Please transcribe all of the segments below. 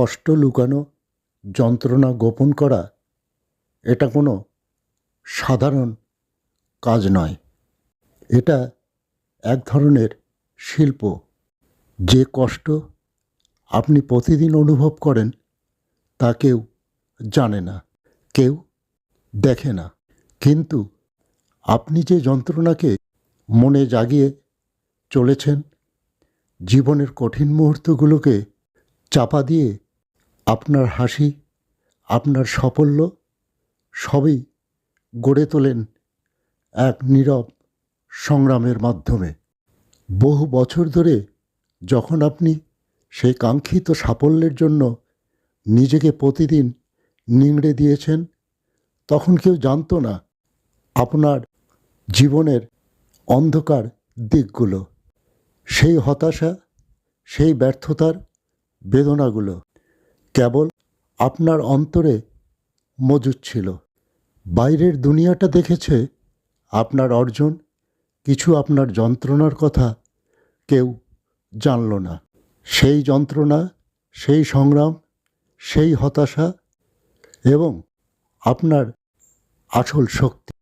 কষ্ট লুকানো, যন্ত্রণা গোপন করা, এটা কোনো সাধারণ কাজ নয়। এটা এক ধরনের শিল্প। যে কষ্ট আপনি প্রতিদিন অনুভব করেন, তা কেউ জানে না, কেউ দেখে না। কিন্তু আপনি যে যন্ত্রণাকে মনে জাগিয়ে চলেছেন, জীবনের কঠিন মুহূর্তগুলোকে চাপা দিয়ে আপনার হাসি, আপনার সাফল্য সবই গড়ে তোলেন এক নীরব সংগ্রামের মাধ্যমে। বহু বছর ধরে যখন আপনি সেই কাঙ্ক্ষিত সাফল্যের জন্য নিজেকে প্রতিদিন নিংড়ে দিয়েছেন, তখন কেউ জানতো না আপনার জীবনের অন্ধকার দিকগুলো, সেই হতাশা, সেই ব্যর্থতার বেদনাগুলো। কেবল আপনার অন্তরে মজুদ ছিল। বাইরের দুনিয়াটা দেখেছে আপনার অর্জন, কিছু আপনার যন্ত্রণার কথা কেউ জানল না। সেই যন্ত্রণা, সেই সংগ্রাম, সেই হতাশা এবং আপনার আসল শক্তি।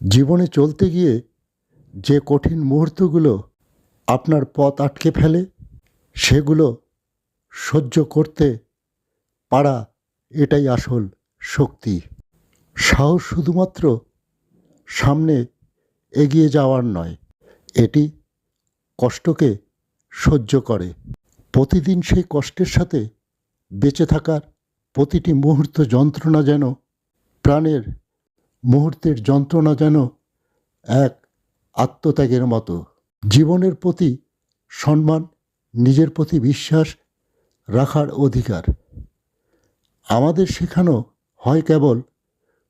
জীবনে চলতে গিয়ে যে কঠিন মুহূর্তগুলো আপনার পথ আটকে ফেলে, সেগুলো সহ্য করতে পারা এটাই আসল শক্তি। সাহস শুধুমাত্র সামনে এগিয়ে যাওয়ার নয়, এটি কষ্টকে সহ্য করে। প্রতিদিন সেই কষ্টের সাথে বেঁচে থাকার প্রতিটি মুহূর্ত যন্ত্রণা যেন, প্রাণের মুহূর্তের যন্ত্রণা যেন এক আত্মত্যাগের মতো। জীবনের প্রতি সম্মান, নিজের প্রতি বিশ্বাস রাখার অধিকার। আমাদের শেখানো হয় কেবল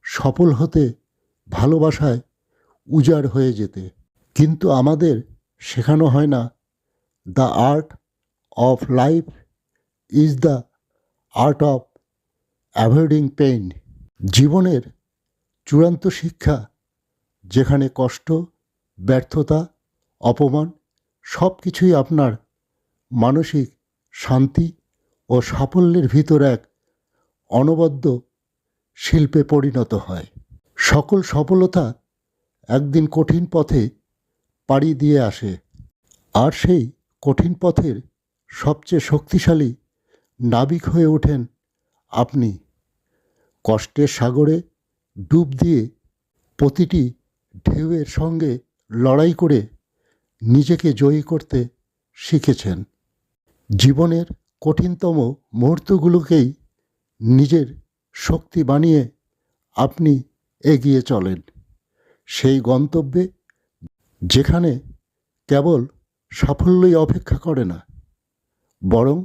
সফল হতে, ভালোবাসায় উজাড় হয়ে যেতে। কিন্তু আমাদের শেখানো হয় না the art of life is the art of avoiding pain জীবনের চূড়ান্ত শিক্ষা, যেখানে কষ্ট, ব্যর্থতা, অপমান সব কিছুই আপনার মানসিক শান্তি ও সাফল্যের ভিতর এক অনবদ্য শিল্পে পরিণত হয়। সকল সফলতা একদিন কঠিন পথে পাড়ি দিয়ে আসে। আর সেই কঠিন পথের সবচেয়ে শক্তিশালী নাবিক হয়ে ওঠেন আপনি। কষ্টের সাগরে ডুব দিয়ে প্রতিটি ঢেউয়ের সঙ্গে লড়াই করে নিজেকে জয়ী করতে শিখেছেন। জীবনের কঠিনতম মুহূর্তগুলোকেই নিজের শক্তি বানিয়ে আপনি এগিয়ে চলেন। সেই গন্তব্যে যেখানে কেবল সাফল্যই অপেক্ষা করে না, বরং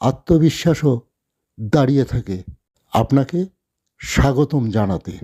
আত্মবিশ্বাসও দাঁড়িয়ে থাকে। আপনাকে স্বাগতম জানাতে।